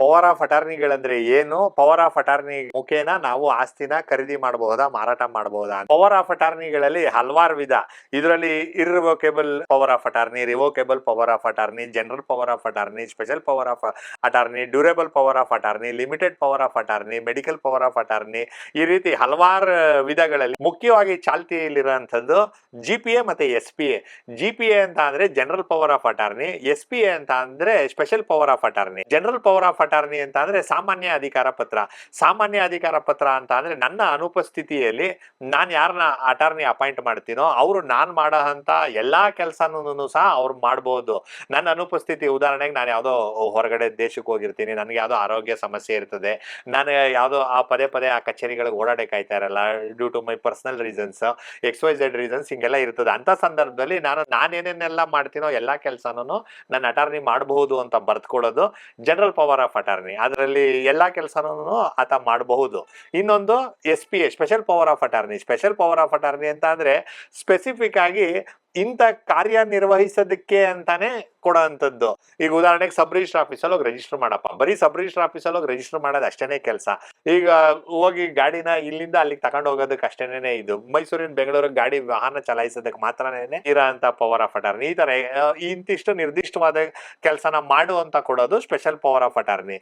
Power of ಅಟಾರ್ನಿಗಳಂದ್ರೆ ಏನು power of attorney ಮುಖೇನ ನಾವು ಆಸ್ತಿನ ಖರೀದಿ ಮಾಡಬಹುದಾ ಮಾರಾಟ ಮಾಡಬಹುದಾ ಪವರ್ ಆಫ್ ಅಟಾರ್ನಿಗಳಲ್ಲಿ ಹಲವಾರು ವಿಧ ಇದರಲ್ಲಿ irrevocable power of attorney revocable power of attorney general power of attorney special power of attorney durable power of attorney limited power of attorney medical power of attorney ಈ ರೀತಿ ಹಲವಾರು ವಿಧಗಳಲ್ಲಿ ಮುಖ್ಯವಾಗಿ ಚಾಲ್ತಿಯಲ್ಲಿರುವಂತದ್ದು ಜಿ ಪಿ ಎ ಮತ್ತೆ S P A G P A ಅಂತ ಅಂದ್ರೆ general power of attorney S P A ಅಂತ ಅಂದ್ರೆ special power of attorney general power of attorney ಅಂತ ಅಂದ್ರೆ ಸಾಮಾನ್ಯ ಅಧಿಕಾರ ಪತ್ರ. ಸಾಮಾನ್ಯ ಅಧಿಕಾರ ಪತ್ರ ಅಂತ ಅಂದ್ರೆ ನನ್ನ ಅನುಪಸ್ಥಿತಿಯಲ್ಲಿ ನಾನು ಯಾರನ್ನ ಅಟಾರ್ನಿ ಅಪಾಯಿಂಟ್ ಮಾಡ್ತೀನೋ ಅವರು ನಾನು ಮಾಡೋ ಎಲ್ಲಾ ಕೆಲಸನೂ ಸಹ ಅವ್ರು ಮಾಡ್ಬೋದು. ನನ್ನ ಅನುಪಸ್ಥಿತಿ ಉದಾಹರಣೆಗೆ ನಾನು ಯಾವುದೋ ಹೊರಗಡೆ ದೇಶಕ್ಕೆ ಹೋಗಿರ್ತೀನಿ, ನನಗೆ ಯಾವುದೋ ಆರೋಗ್ಯ ಸಮಸ್ಯೆ ಇರ್ತದೆ, ನಾನು ಯಾವುದೋ ಆ ಪದೇ ಪದೇ ಆ ಕಚೇರಿಗಳಿಗೆ ಓಡಾಡೋಕ್ಕಾಯ್ತಾ ಇರಲ್ಲ due to my personal reasons X Y Z reasons ಹಿಂಗೆಲ್ಲ ಇರ್ತದೆ. ಅಂತ ಸಂದರ್ಭದಲ್ಲಿ ನಾನು ನಾನೇನೇನೆಲ್ಲ ಮಾಡ್ತೀನೋ ಎಲ್ಲಾ ಕೆಲಸನೂ ನನ್ನ ಅಟಾರ್ನಿ ಮಾಡಬಹುದು ಅಂತ ಬರ್ತ್ಕೊಡೋದು ಜನರಲ್ ಪವರ್ ಆಫ್ ಅಟಾರ್ನಿ ಅದರಲ್ಲಿ ಎಲ್ಲಾ ಕೆಲಸನೂ ಆತ ಮಾಡಬಹುದು. ಇನ್ನೊಂದು S P A special power of attorney special power of attorney ಅಂತ ಅಂದ್ರೆ ಸ್ಪೆಸಿಫಿಕ್ ಆಗಿ ಇಂಥ ಕಾರ್ಯ ನಿರ್ವಹಿಸೋದಕ್ಕೆ ಅಂತಾನೆ ಕೊಡೋಂಥದ್ದು. ಈಗ ಉದಾಹರಣೆಗೆ ಸಬ್ ರಿಜಿಸ್ಟರ್ ಆಫೀಸಲ್ಲಿ ಹೋಗಿ ರಿಜಿಸ್ಟರ್ ಮಾಡಪ್ಪ. ಬರೀ ಸಬ್ ರಿಜಿಸ್ಟರ್ ಆಫೀಸಲ್ಲಿ ಹೋಗಿ ರಿಜಿಸ್ಟರ್ ಮಾಡೋದು ಅಷ್ಟೇನೆ ಕೆಲಸ. ಈಗ ಹೋಗಿ ಗಾಡಿನ ಇಲ್ಲಿಂದ ಅಲ್ಲಿಗೆ ತಗೊಂಡು ಹೋಗೋದಕ್ಕೆ ಅಷ್ಟೇನೆ ಇದು. ಮೈಸೂರಿನ ಬೆಂಗಳೂರಿಗೆ ಗಾಡಿ ವಾಹನ ಚಲಾಯಿಸೋದಕ್ಕೆ ಮಾತ್ರನೇ ಇರೋ ಅಂತ ಪವರ್ ಆಫ್ ಅಟಾರ್ನಿ ಈ ತರ ಇಂತಿಷ್ಟು ನಿರ್ದಿಷ್ಟವಾದ ಕೆಲಸನ ಮಾಡು ಅಂತ ಕೊಡೋದು ಸ್ಪೆಷಲ್ ಪವರ್ ಆಫ್ ಅಟಾರ್ನಿ